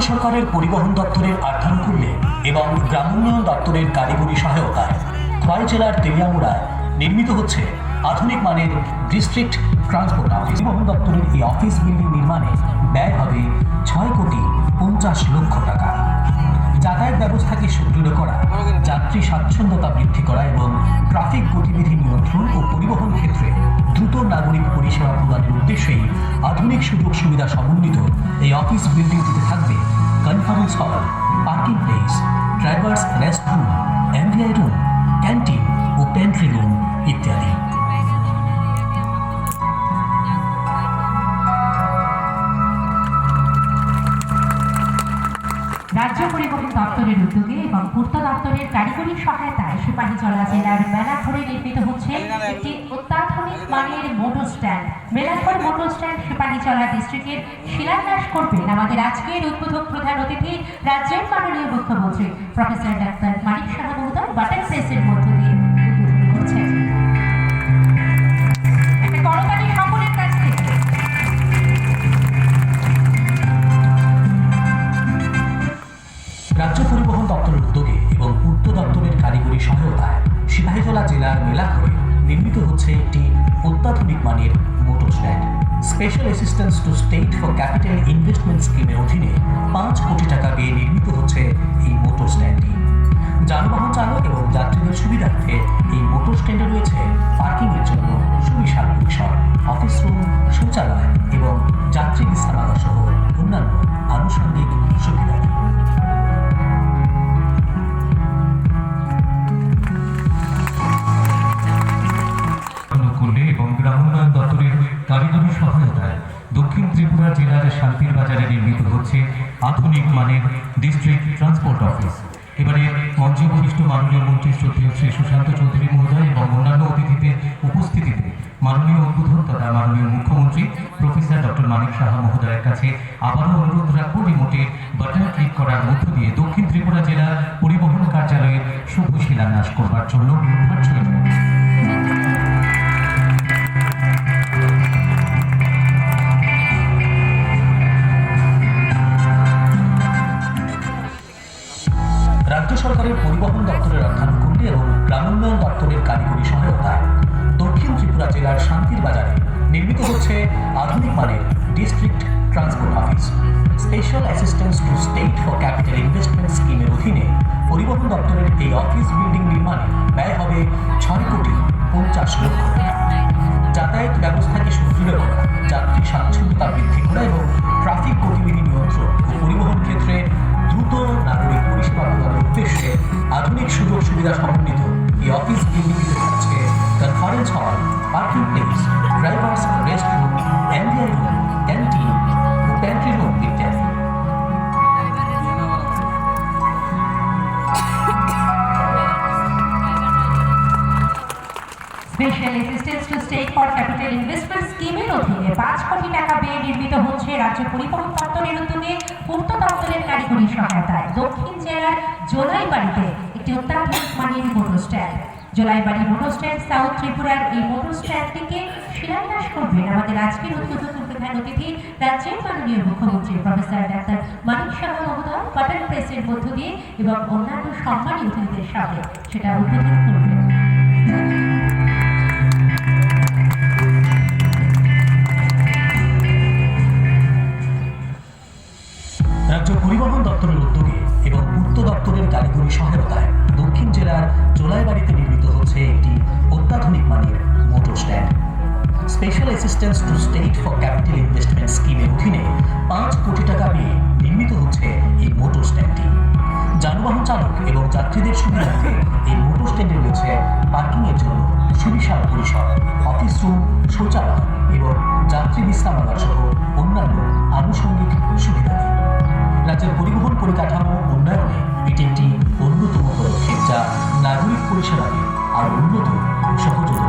সরকারের পরিবহন দপ্তরের আর্থানুকূল্যে এবং গ্রামোন্নয়ন দপ্তরের কারিগরি সহায়তায় খোয়াই জেলার তেলিয়ামুড়ায় নির্মিত হচ্ছে আধুনিক মানের ডিস্ট্রিক্ট ট্রান্সপোর্ট অফিস পরিবহন দপ্তরের এই অফিস বিল্ডিং নির্মাণে ব্যয় হবে ছয় কোটি পঞ্চাশ লক্ষ টাকা। যাতায়াত ব্যবস্থাকে সুদৃঢ় করা, যাত্রী স্বাচ্ছন্দ্যতা বৃদ্ধি করা এবং ট্রাফিক গতিবিধি নিয়ন্ত্রণ ও পরিবহন ক্ষেত্রে দ্রুত নাগরিক পরিষেবা প্রদানের উদ্দেশ্যেই আধুনিক সুযোগ সুবিধা সমন্বিত এই অফিস বিল্ডিংটিতে থাকবে conference hall parking place drivers rest room MVI room canteen ও পেন্ট্রি রুম ইত্যাদি। রাজ্য পরিবহন দপ্তরের উদ্যোগে এবং পূর্ত দপ্তরের কারিগরি সহায়তায় সিপাহীজলা জেলার মেলাঘরে নির্মিত হচ্ছে একটি অত্যাধুনিক মানের মোটর স্ট্যান্ড। মোটর স্ট্যান্ড ডিস্ট্রিক্টের শিলান্যাস করবেন আমাদের আজকের উদ্বোধক প্রধান অতিথি রাজ্যের মাননীয় মুখ্যমন্ত্রী, প্রফেসর ডাক্তার মানিক প্রেসের মধ্য দিয়ে রাজ্য পরিবহন দপ্তরের উদ্যোগে এবং পূর্ত দপ্তরের কারিগরি সহায়তায় সিপাহীজলা জেলার মেলাঘরে নির্মিত হচ্ছে একটি অত্যাধুনিক মানের motor stand. Special assistance to state for capital investment স্কিমের অধীনে পাঁচ কোটি টাকা ব্যয়ে নির্মিত হচ্ছে এই মোটর স্ট্যান্ডটি। যানবাহন চালক এবং যাত্রীদের সুবিধার্থে নির্মিত হচ্ছে আধুনিক মানের ডিস্ট্রিক্ট ট্রান্সপোর্ট অফিস এবারে মঞ্চে উপবিষ্ট মাননীয় মন্ত্রী শ্রদ্ধেয় শ্রী সুশান্ত চৌধুরী মহোদয় এবং অন্যান্য অতিথিদের উপস্থিতিতে মাননীয় উদ্বোধক তথা মাননীয় মুখ্যমন্ত্রী প্রফেসর ডক্টর মানিক সাহা মহোদয়ের কাছে আবারও অনুরোধ রাখব রিমোটে বাটন ক্লিক করার মধ্য দিয়ে দক্ষিণ ত্রিপুরা জেলা পরিবহন কার্যালয়ের শুভ শিলান্যাস করবার জন্য ভার্চুয়াল সরকারের পরিবহন দপ্তরের অর্থানুকূল্যে এবং গ্রামোন্নয়ন দপ্তরের কারিগরি সহায়তায় দক্ষিণ ত্রিপুরা জেলার শান্তির বাজারে নির্মিত হচ্ছে আধুনিক মানের district transport office special assistance to state for capital investment স্কিমের অধীনে পরিবহন দপ্তরের এই অফিস বিল্ডিং নির্মাণে ব্যয় হবে ছয় কোটি পঞ্চাশ লক্ষ টাকা। যাতায়াত ব্যবস্থাকে সুদৃঢ় করা, যাত্রী স্বাচ্ছন্দ্যতা সুবিধা সমন্বিত এই অফিস বিল্ডিংটিতে থাকছে conference hall parking place drivers rest room MBI room canteen ও প্যান্ট্রি রুম ইত্যাদি special assistance to state for capital investment স্কিমের অধীনে পাঁচ কোটি টাকা ব্যয়ে নির্মিত হচ্ছে রাজ্য পরিবহন দপ্তরের উদ্যোগে পূর্ত দপ্তরের কারিগরি সহায়তায়। দক্ষিণ জেলার জোলাইবাড়িতে একটি অত্যাধুনিক মানের motor stand Jolaibari motor stand south ত্রিপুরার এই মোটর স্ট্যান্ডটিকে শিলান্যাস করবেন আমাদের আজকের উদ্বোধন প্রধান অতিথি, রাজ্যের মাননীয় মুখ্যমন্ত্রী প্রফেসর ডাক্তার মানিক শাহ মহোদয় বাটন প্রেসের মধ্য দিয়ে এবং অন্যান্য সম্মানী অতিথিদের সাথে সেটা উদ্বোধন করবেন। সহায়তায় দক্ষিণ জেলার চোলাইবাড়িতে নির্মিত হচ্ছে একটি অত্যাধুনিক মানের motor stand. Special assistance to state for capital investment স্কিমের অধীনে পাঁচ কোটি টাকা দিয়ে নির্মিত হচ্ছে এই মোটর স্ট্যান্ডটি। যানবাহন চালক এবং যাত্রীদের সুবিধার্থে এই মোটর স্ট্যান্ডে রয়েছে পার্কিংয়ের জন্য সুবিশাল পরিসর, অফিস রুম, শৌচালয় এবং যাত্রী বিশ্রামাগার সহ অন্যান্য আনুষঙ্গিক সুবিধাদি রাজ্যের পরিবহন পরিকাঠামো উন্নয়নে এটি একটি উপলক্ষে যা নাগরিক পরিষেবাকে আরও উন্নত সহযোগ